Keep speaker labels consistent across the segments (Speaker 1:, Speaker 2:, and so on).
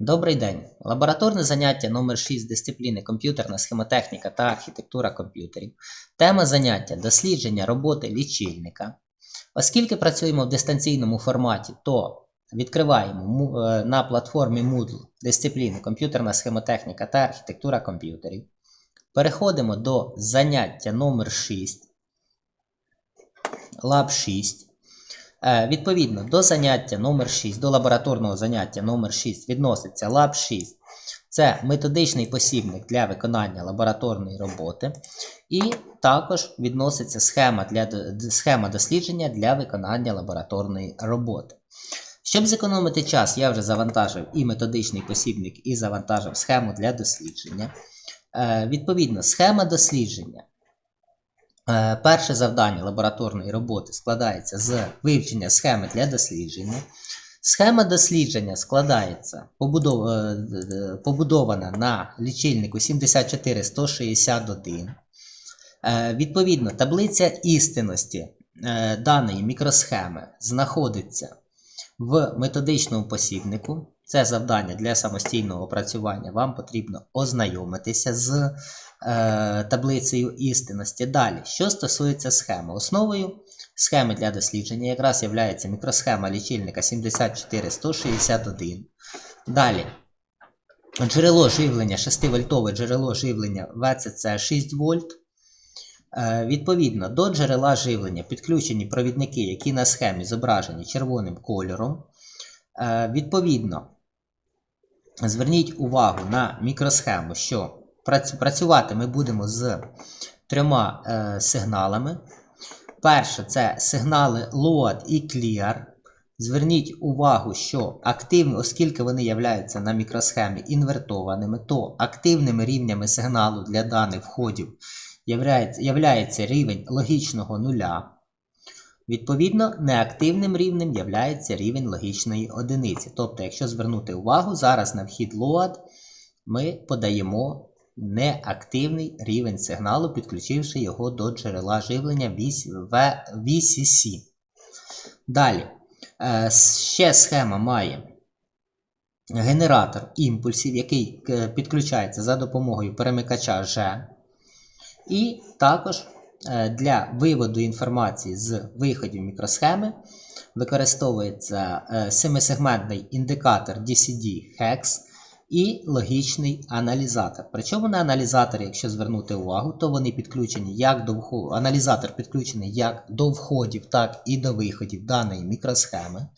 Speaker 1: Добрий день! Лабораторне заняття номер 6 дисципліни комп'ютерна схемотехніка та архітектура комп'ютерів. Тема заняття дослідження роботи лічильника. Оскільки працюємо в дистанційному форматі, то відкриваємо е, на платформі Moodle дисципліни комп'ютерна схемотехніка та архітектура комп'ютерів. Переходимо до заняття номер 6. Лаб 6. Е, Відповідно, до заняття номер 6, до лабораторного заняття номер 6 відноситься Лаб 6. Це методичний посібник для виконання лабораторної роботи. І також відноситься схема, для, схема дослідження для виконання лабораторної роботи. Щоб зекономити час, я вже завантажив і методичний посібник, і завантажив схему для дослідження. Е, Відповідно, схема дослідження. Е, Перше завдання лабораторної роботи складається з вивчення схеми для дослідження. Схема дослідження складається е, д- побудована на лічильнику 74161. Е, Відповідно, таблиця істинності е, даної мікросхеми знаходиться в методичному посібнику. Це завдання для самостійного опрацювання. Вам потрібно ознайомитися з е, таблицею істинності. Далі, що стосується схеми, основою схеми для дослідження якраз є мікросхема лічильника 74161. Далі. Джерело живлення 6-вольтове джерело живлення ВЦЦ 6 вольт. Е, Відповідно, до джерела живлення підключені провідники, які на схемі зображені червоним кольором. Е, Відповідно, зверніть увагу на мікросхему, що працювати ми будемо з трьома е, сигналами. Перше це сигнали load і clear. Зверніть увагу, що активні, оскільки вони являються на мікросхемі інвертованими, то активними рівнями сигналу для даних входів являється, рівень логічного нуля. Відповідно, неактивним рівнем являється рівень логічної одиниці. Тобто, якщо звернути увагу, зараз на вхід load ми подаємо неактивний рівень сигналу, підключивши його до джерела живлення VC- VCC. Далі, е, ще схема має генератор імпульсів, який е, підключається за допомогою перемикача G. І також для виводу інформації з виходів мікросхеми використовується е, семисегментний індикатор DCD HEX і логічний аналізатор. Причому на аналізаторі, якщо звернути увагу, то вони підключені як до входу, аналізатор підключений як до входів, так і до виходів даної мікросхеми.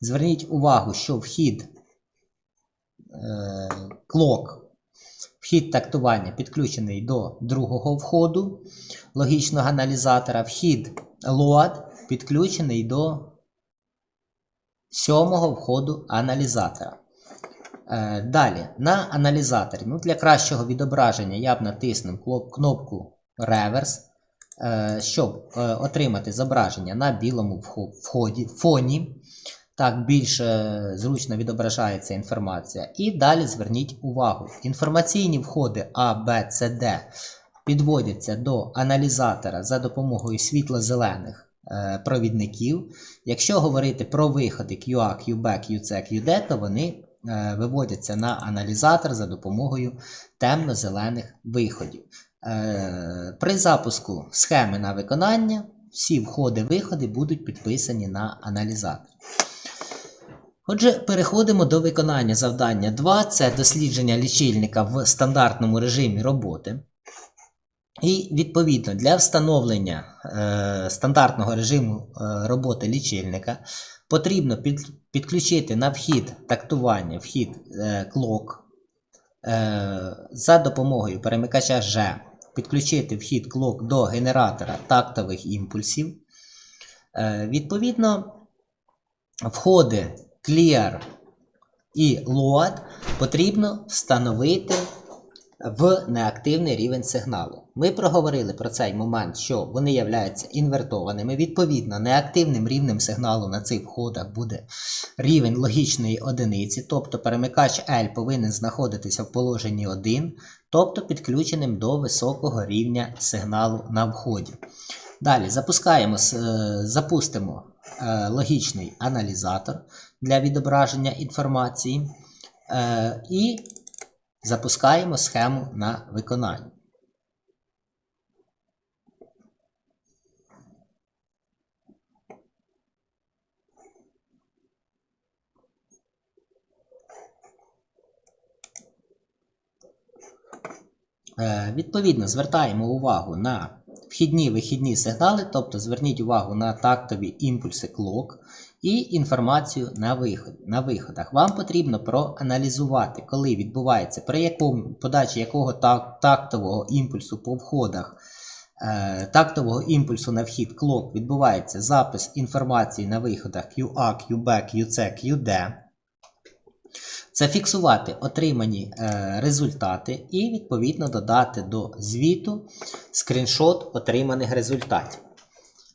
Speaker 1: Зверніть увагу, що вхід е, Вхід тактування підключений до другого входу логічного аналізатора. Вхід LOAD підключений до сьомого входу аналізатора. Е, Далі, на аналізаторі. Ну, для кращого відображення я б натиснув кнопку Reverse, е, щоб е, отримати зображення на білому вході, фоні. Так більш зручно відображається інформація. І далі зверніть увагу. Інформаційні входи А, Б, С, Д підводяться до аналізатора за допомогою світло-зелених е, провідників. Якщо говорити про виходи QA, QB, QC, QD, то вони е, виводяться на аналізатор за допомогою темно-зелених виходів. Е, При запуску схеми на виконання всі входи-виходи будуть підписані на аналізатор. Отже, переходимо до виконання завдання 2. Це дослідження лічильника в стандартному режимі роботи. І відповідно для встановлення е, стандартного режиму е, роботи лічильника потрібно під, підключити на вхід тактування вхід е, клок е, за допомогою перемикача G, підключити вхід клок до генератора тактових імпульсів. Е, відповідно, входи Clear і Load потрібно встановити в неактивний рівень сигналу. Ми проговорили про цей момент, що вони являються інвертованими. Відповідно, неактивним рівнем сигналу на цих входах буде рівень логічної одиниці, тобто перемикач L повинен знаходитися в положенні 1, тобто підключеним до високого рівня сигналу на вході. Далі запускаємо, е, запустимо е, логічний аналізатор для відображення інформації. Е, і запускаємо схему на виконання. Е, Відповідно, звертаємо увагу на вхідні вихідні сигнали, тобто зверніть увагу на тактові імпульси клок і інформацію на, виход, на виходах. Вам потрібно проаналізувати, коли відбувається при якому, подачі якого так, тактового імпульсу по входах. е, Тактового імпульсу на вхід клок відбувається запис інформації на виходах QA, QB, QC, QD. Зафіксувати отримані е, результати і відповідно додати до звіту скріншот отриманих результатів.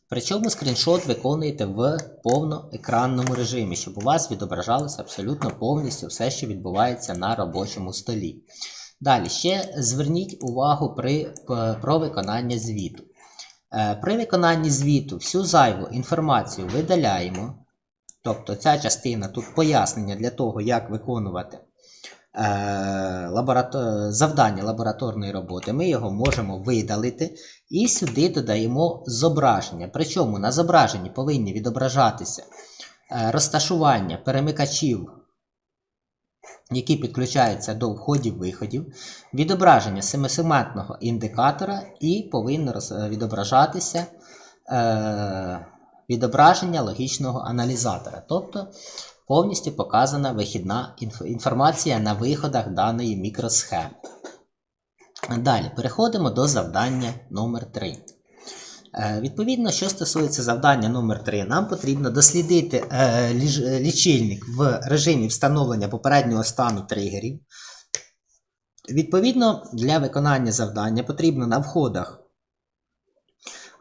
Speaker 1: Причому скріншот виконуєте в повноекранному режимі, щоб у вас відображалося абсолютно повністю все, що відбувається на робочому столі. Далі ще зверніть увагу при, про виконання звіту. Е, При виконанні звіту всю зайву інформацію видаляємо. Тобто ця частина тут пояснення для того, як виконувати е, лаборато... завдання лабораторної роботи. Ми його можемо видалити і сюди додаємо зображення. Причому на зображенні повинні відображатися е, розташування перемикачів, які підключаються до входів-виходів, відображення семисегментного індикатора і повинно відображатися. Відображення логічного аналізатора, тобто повністю показана вихідна інф- інформація на виходах даної мікросхеми. Далі переходимо до завдання номер 3. Е, Відповідно, що стосується завдання номер 3 нам потрібно дослідити е, лічильник в режимі встановлення попереднього стану тригерів. Відповідно, для виконання завдання потрібно на входах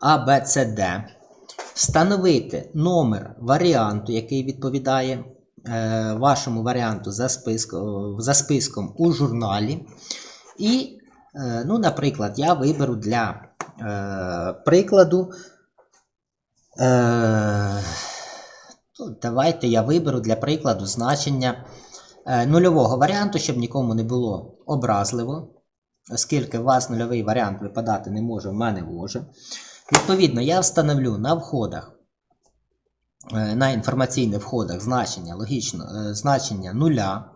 Speaker 1: А, Б, С, Д встановити номер варіанту, який відповідає е, вашому варіанту за, списко, за списком у журналі. І, е, ну, наприклад, я виберу для е, прикладу. Ну, давайте я виберу для прикладу значення нульового варіанту, щоб нікому не було образливо. Оскільки у вас нульовий варіант випадати не може, в мене може. Відповідно, я встановлю на входах, е, на інформаційних входах значення логічно, е, значення нуля.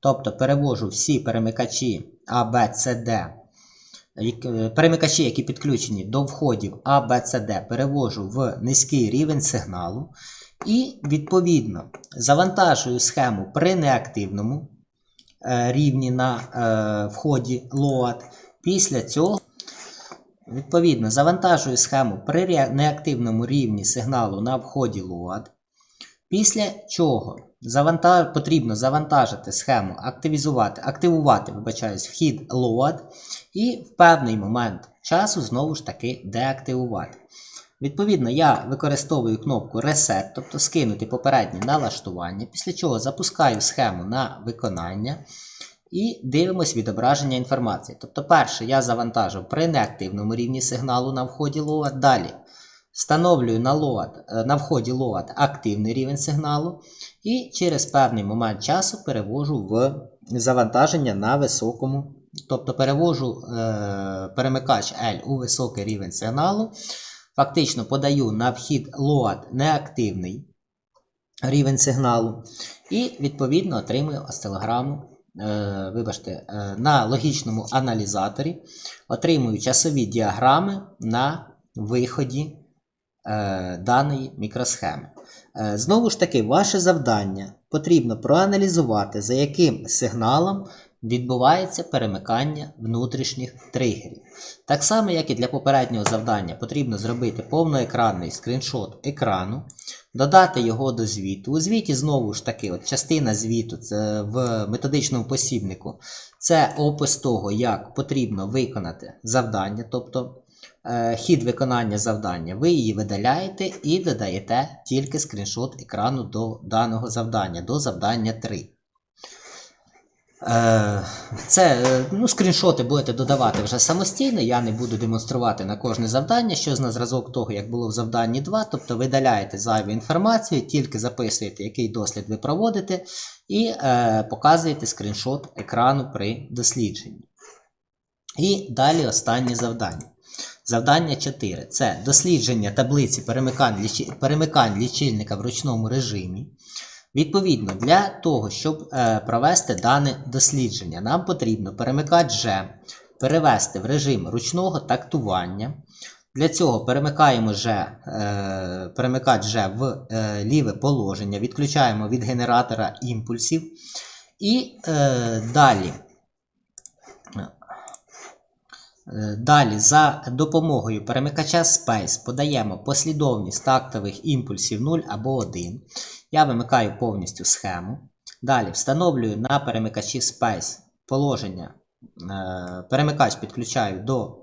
Speaker 1: Тобто перевожу всі перемикачі Б, С, Д. е, Перемикачі, які підключені до входів А, Б, С, Д, перевожу в низький рівень сигналу. І, відповідно, завантажую схему при неактивному е, рівні на вході LOAD. Після цього Відповідно, завантажую схему при неактивному рівні сигналу на вході LOAD. Після чого заванта- потрібно завантажити схему, активізувати, активувати вибачаюсь, вхід LOAD і в певний момент часу знову ж таки деактивувати. Відповідно, я використовую кнопку Reset, тобто скинути попереднє налаштування, після чого запускаю схему на виконання. І дивимось відображення інформації. Тобто, перше, я завантажив при неактивному рівні сигналу на вході LOAD. Далі встановлюю на, LOAD, е, на вході LOAD активний рівень сигналу. І через певний момент часу перевожу в завантаження на високому. Тобто перевожу е, перемикач L у високий рівень сигналу. Фактично подаю на вхід LOAD неактивний рівень сигналу. І відповідно отримую осцилограму вибачте, е, на логічному аналізаторі отримую часові діаграми на виході е, даної мікросхеми. Е, Знову ж таки, ваше завдання потрібно проаналізувати, за яким сигналом відбувається перемикання внутрішніх тригерів. Так само, як і для попереднього завдання, потрібно зробити повноекранний скріншот екрану, додати його до звіту. У звіті знову ж таки, от частина звіту це в методичному посібнику. Це опис того, як потрібно виконати завдання, тобто е, хід виконання завдання. Ви її видаляєте і додаєте тільки скріншот екрану до даного завдання, до завдання 3. Е, Це е, ну, скріншоти будете додавати вже самостійно. Я не буду демонструвати на кожне завдання, що на зразок того, як було в завданні 2. Тобто видаляєте зайву інформацію, тільки записуєте, який дослід ви проводите, і е, показуєте скріншот екрану при дослідженні. І далі останнє завдання. Завдання 4. Це дослідження таблиці перемикань, перемикань лічильника в ручному режимі. Відповідно, для того, щоб е, провести дане дослідження, нам потрібно перемикач G перевести в режим ручного тактування. Для цього перемикаємо G, е, перемикач G в е, ліве положення, відключаємо від генератора імпульсів. І далі. Далі, за допомогою перемикача Space подаємо послідовність тактових імпульсів 0 або 1. Я вимикаю повністю схему. Далі встановлюю на перемикачі Space положення. е, Перемикач підключаю до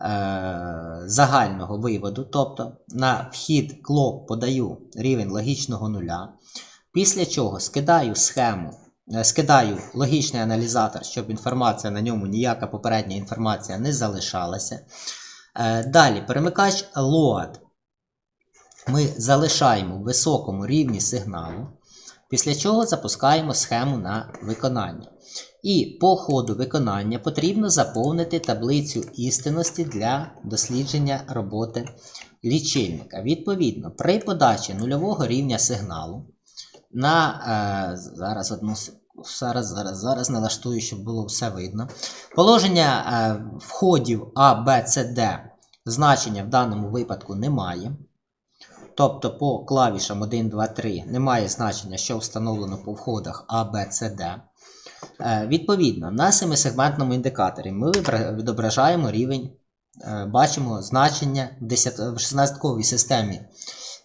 Speaker 1: е, загального виводу, тобто на вхід клок подаю рівень логічного нуля. Після чого скидаю схему, е, скидаю логічний аналізатор, щоб інформація на ньому ніяка попередня інформація не залишалася. Далі перемикач LOAD ми залишаємо в високому рівні сигналу, після чого запускаємо схему на виконання. І по ходу виконання потрібно заповнити таблицю істинності для дослідження роботи лічильника. Відповідно, при подачі нульового рівня сигналу на е, зараз одну Зараз, зараз, зараз налаштую, щоб було все видно. Положення е, входів А, Б, С, Д значення в даному випадку немає. Тобто по клавішам 1, 2, 3 немає значення, що встановлено по входах А, Б, С, Д. Е, Відповідно, на семисегментному індикаторі ми відображаємо рівень, е, бачимо значення в 16-ковій системі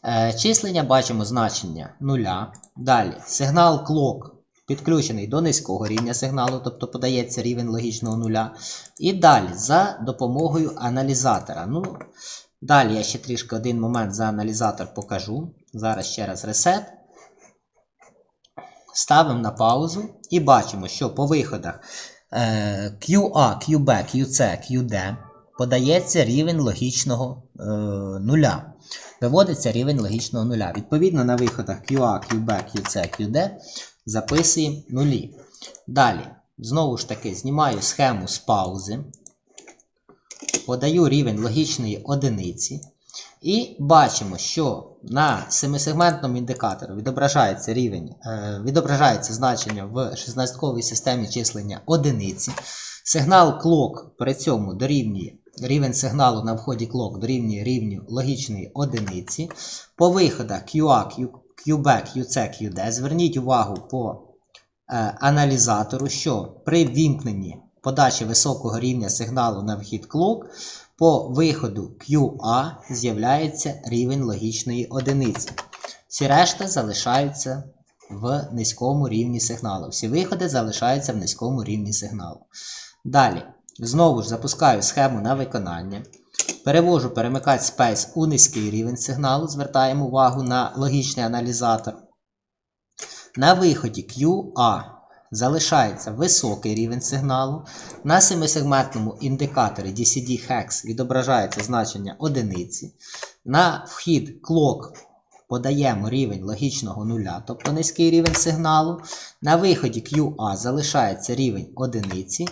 Speaker 1: е, числення, бачимо значення нуля. Далі сигнал клок підключений до низького рівня сигналу, тобто подається рівень логічного нуля. І далі за допомогою аналізатора. Ну, Далі я ще трішки один момент за аналізатор покажу. Зараз ще раз ресет. Ставимо на паузу і бачимо, що по виходах е, QA, QB, QC, QD подається рівень логічного е, нуля. Виводиться рівень логічного нуля. Відповідно, на виходах QA, QB, QC, QD записуємо нулі. Далі, знову ж таки, знімаю схему з паузи подаю рівень логічної одиниці. І бачимо, що на семисегментному індикаторі відображається рівень, е, відображається значення в 16-ковій системі числення одиниці. Сигнал клок при цьому дорівнює рівень сигналу на вході клок дорівнює рівню логічної одиниці. По виходах QA, QB, QC, QD зверніть увагу по е, аналізатору, що при вімкненні подачі високого рівня сигналу на вхід клок, по виходу QA з'являється рівень логічної одиниці. Всі решта залишаються в низькому рівні сигналу. Всі виходи залишаються в низькому рівні сигналу. Далі, знову ж запускаю схему на виконання. Перевожу перемикач Space у низький рівень сигналу, звертаємо увагу на логічний аналізатор. На виході QA залишається високий рівень сигналу. На семисегментному індикаторі DCD Hex відображається значення одиниці. На вхід клок подаємо рівень логічного нуля, тобто низький рівень сигналу. На виході QA залишається рівень одиниці.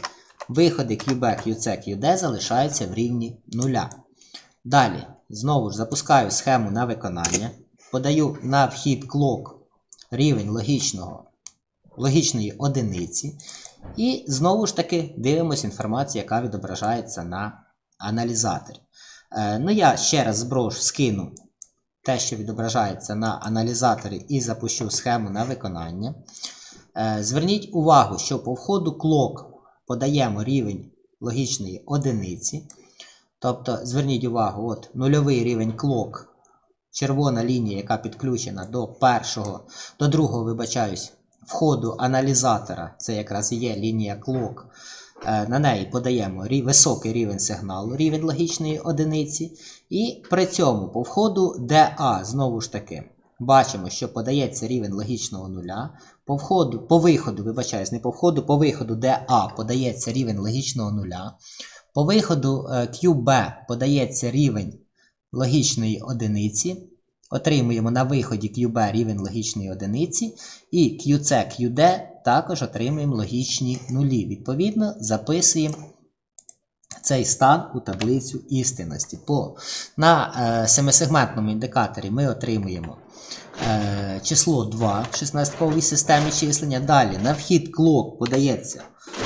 Speaker 1: Виходи QB, QC, QD залишаються в рівні нуля. Далі, знову ж запускаю схему на виконання. Подаю на вхід клок рівень логічного логічної одиниці. І знову ж таки дивимося інформацію, яка відображається на аналізаторі. Е, ну, я ще раз зброшу, скину те, що відображається на аналізаторі, і запущу схему на виконання. Е, зверніть увагу, що по входу клок подаємо рівень логічної одиниці. Тобто, зверніть увагу, от нульовий рівень клок, червона лінія, яка підключена до першого, до другого, вибачаюсь, входу аналізатора, це якраз є лінія клок. Е, На неї подаємо високий рівень сигналу, рівень логічної одиниці. І при цьому по входу DA, знову ж таки, бачимо, що подається рівень логічного нуля. По входу, по виходу, вибачаюсь, не по входу, по виходу DA подається рівень логічного нуля. По виходу е, QB подається рівень логічної одиниці. Отримуємо на виході QB рівень логічної одиниці. І QC, QD також отримуємо логічні нулі. Відповідно, записуємо цей стан у таблицю істинності. По, на е, семисегментному індикаторі ми отримуємо е, число 2 в 16-ковій системі числення. Далі на вхід клок подається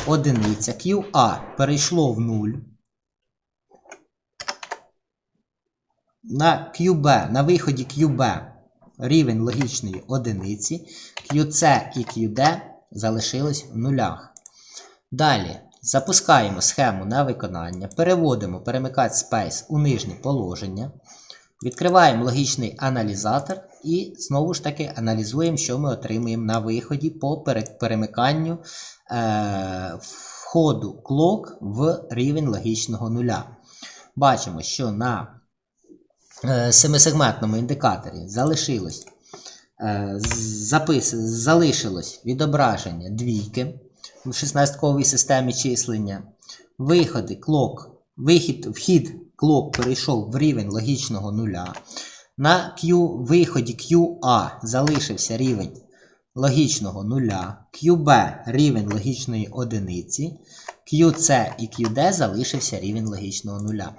Speaker 1: одиниця, QA перейшло в 0. На QB, на виході QB рівень логічної одиниці, QC і QD залишились в нулях. Далі. Запускаємо схему на виконання, переводимо перемикач Space у нижнє положення, відкриваємо логічний аналізатор і знову ж таки аналізуємо, що ми отримуємо на виході по перемиканню е, входу клок в рівень логічного нуля. Бачимо, що на семисегментному індикаторі залишилось, е, запис, залишилось відображення двійки в 16-ковій системі числення. Виходи клок, вихід, вхід клок перейшов в рівень логічного нуля. На Q, виході QA залишився рівень логічного нуля, QB рівень логічної одиниці, QC і QD залишився рівень логічного нуля.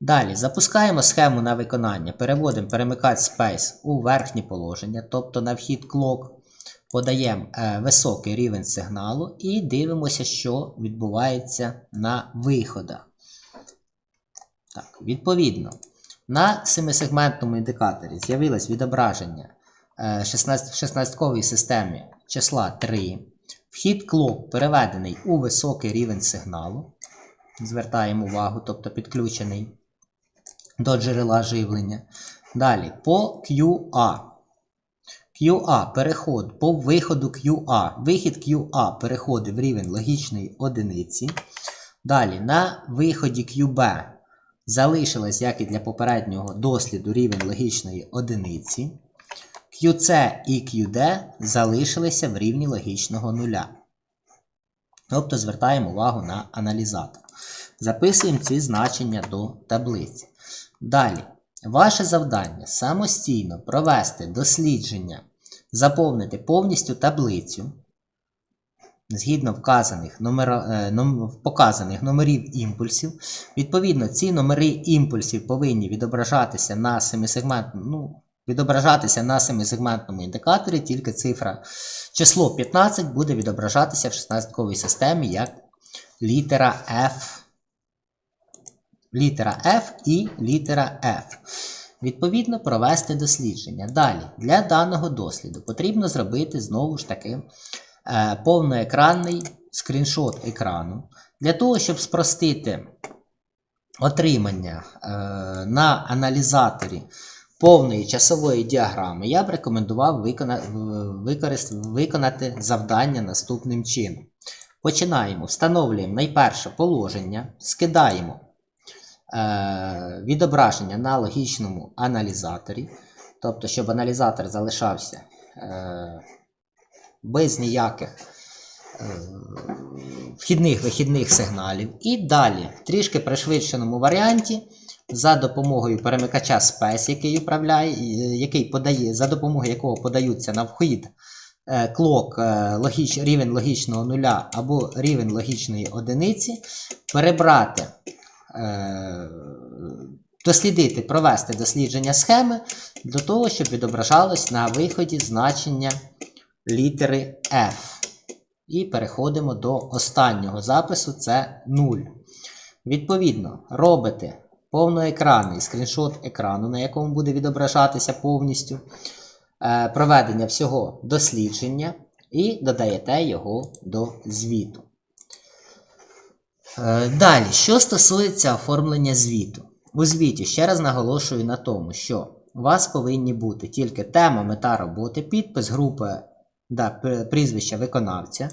Speaker 1: Далі запускаємо схему на виконання, переводимо перемикач Space у верхнє положення, тобто на вхід клок, подаємо е, високий рівень сигналу і дивимося, що відбувається на виходах. Так, відповідно, на семисегментному індикаторі з'явилось відображення е, 16 в 16-ковій системі числа 3. Вхід клок переведений у високий рівень сигналу. Звертаємо увагу, тобто підключений до джерела живлення. Далі по QA. QA переход по виходу QA. Вихід QA переходить в рівень логічної одиниці. Далі на виході QB залишилось, як і для попереднього досліду, рівень логічної одиниці. QC і QD залишилися в рівні логічного нуля. Тобто звертаємо увагу на аналізатор. Записуємо ці значення до таблиці. Далі, ваше завдання самостійно провести дослідження, заповнити повністю таблицю згідно вказаних, номера, е, ном- показаних номерів імпульсів. Відповідно, ці номери імпульсів повинні відображатися на семисегментному, ну, відображатися на семисегментному індикаторі, тільки цифра число 15 буде відображатися в 16-ковій системі як літера F. Літера F і літера F. Відповідно, провести дослідження. Далі, для даного досліду потрібно зробити знову ж таки е, повноекранний скріншот екрану. Для того, щоб спростити отримання е, на аналізаторі повної часової діаграми, я б рекомендував виконати завдання наступним чином. Починаємо. Встановлюємо найперше положення, скидаємо відображення на логічному аналізаторі, тобто, щоб аналізатор залишався е, без ніяких е, вхідних вихідних сигналів. І далі, в трішки пришвидшеному варіанті, за допомогою перемикача Space, який управляє, е, який подає, за допомогою якого подаються на вхід е, клок е, логіч, рівень логічного нуля або рівень логічної одиниці, перебрати, е, дослідити, провести дослідження схеми для того, щоб відображалось на виході значення літери F. І переходимо до останнього запису це 0. Відповідно, робите повноекранний скріншот екрану, на якому буде відображатися повністю е, проведення всього дослідження, і додаєте його до звіту. Е, Далі, що стосується оформлення звіту. У звіті ще раз наголошую на тому, що у вас повинні бути тільки тема, мета роботи, підпис групи да, прізвище виконавця,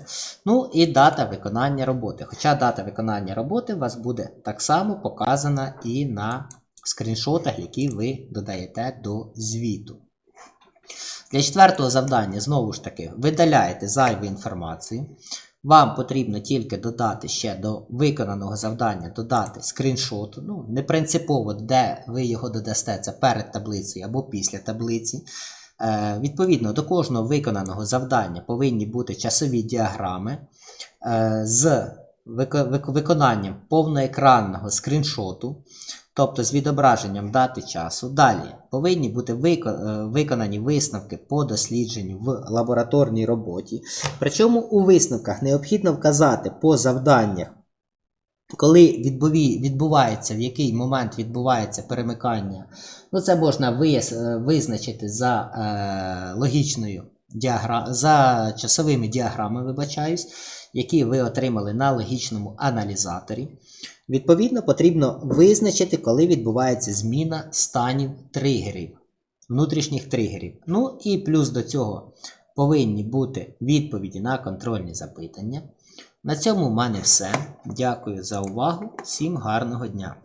Speaker 1: ну і дата виконання роботи. Хоча дата виконання роботи у вас буде так само показана і на скріншотах, які ви додаєте до звіту. Для четвертого завдання, знову ж таки, видаляєте зайву інформацію. Вам потрібно тільки додати ще до виконаного завдання додати скріншот. Ну, не принципово, де ви його додасте, це перед таблицею або після таблиці. Е, відповідно, до кожного виконаного завдання повинні бути часові діаграми е, з вик- вик- виконанням повноекранного скріншоту, тобто з відображенням дати часу. Далі повинні бути е, виконані висновки по дослідженню в лабораторній роботі. Причому у висновках необхідно вказати по завданнях, коли відбувається, в який момент відбувається перемикання. Ну, це можна е, визначити за е, логічною діагра... за часовими діаграмами, вибачаюсь, які ви отримали на логічному аналізаторі. Відповідно, потрібно визначити, коли відбувається зміна станів тригерів, внутрішніх тригерів. Ну і плюс до цього повинні бути відповіді на контрольні запитання. На цьому в мене все. Дякую за увагу. Всім гарного дня!